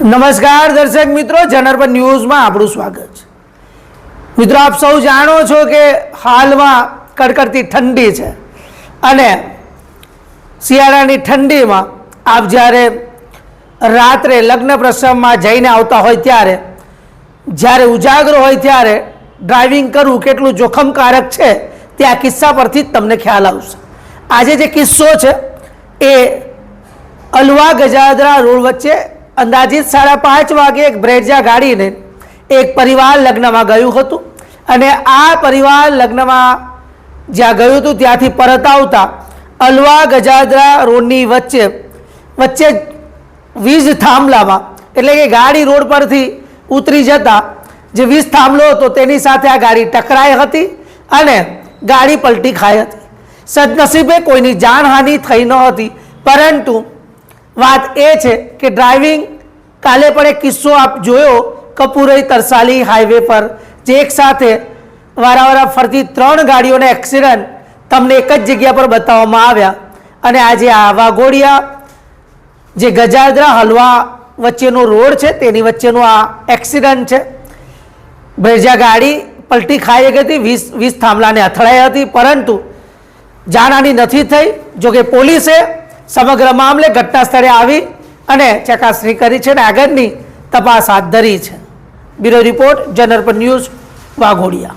નમસ્કાર દર્શક મિત્રો જનરપન ન્યૂઝમાં આપણું સ્વાગત છે. મિત્રો, આપ સૌ જાણો છો કે હાલમાં કડકડતી ઠંડી છે અને શિયાળાની ઠંડીમાં આપ જ્યારે રાત્રે લગ્ન પ્રસંગમાં જઈને આવતા હોય ત્યારે, જ્યારે ઉજાગરો હોય ત્યારે ડ્રાઇવિંગ કરવું કેટલું જોખમકારક છે તે આ કિસ્સા પરથી જ તમને ખ્યાલ આવશે. આજે જે કિસ્સો છે એ અલવા ગજાદરા રોડ વચ્ચે અંદાજિત સાડા પાંચ વાગે એક બ્રેડજા ગાડીને એક પરિવાર લગ્નમાં ગયું હતું. અને આ પરિવાર લગ્નમાં જ્યાં ગયું હતું ત્યાંથી પરત આવતા અલવા ગજાદરા રોડની વચ્ચે વચ્ચે વીજ થાંભલામાં, એટલે કે ગાડી રોડ પરથી ઉતરી જતા જે વીજ થાંભલો હતો તેની સાથે આ ગાડી ટકરાઈ હતી અને ગાડી પલટી ખાઈ હતી. સદનસીબે કોઈની જાનહાનિ થઈ ન હતી, પરંતુ વાત એ છે કે ડ્રાઇવિંગ કાલે પણ એક કિસ્સો આપ જોયો, કપૂરઈ તરસાલી હાઈવે પર, જે એક સાથે વારાવારા ફરતી ત્રણ ગાડીઓને એક્સિડન્ટ તમને એક જ જગ્યા પર બતાવવામાં આવ્યા. અને આજે આ વાઘોડિયા, જે ગજાદરા હલવા વચ્ચેનો રોડ છે, તેની વચ્ચેનો આ એક્સિડન્ટ છે. ભેજા ગાડી પલટી ખાઈ ગઈ હતી, વીસ વીસ થાંભલાને અથડાઈ હતી, પરંતુ જાનહાની નથી થઈ. જોકે પોલીસે સમગ્ર મામલે ઘટના સ્થળે આવી અને ચકાસણી કરી છે અને આગળની તપાસ હાથ ધરી છે. બ્યુરો રિપોર્ટ જનરપન ન્યૂઝ વાઘોડિયા.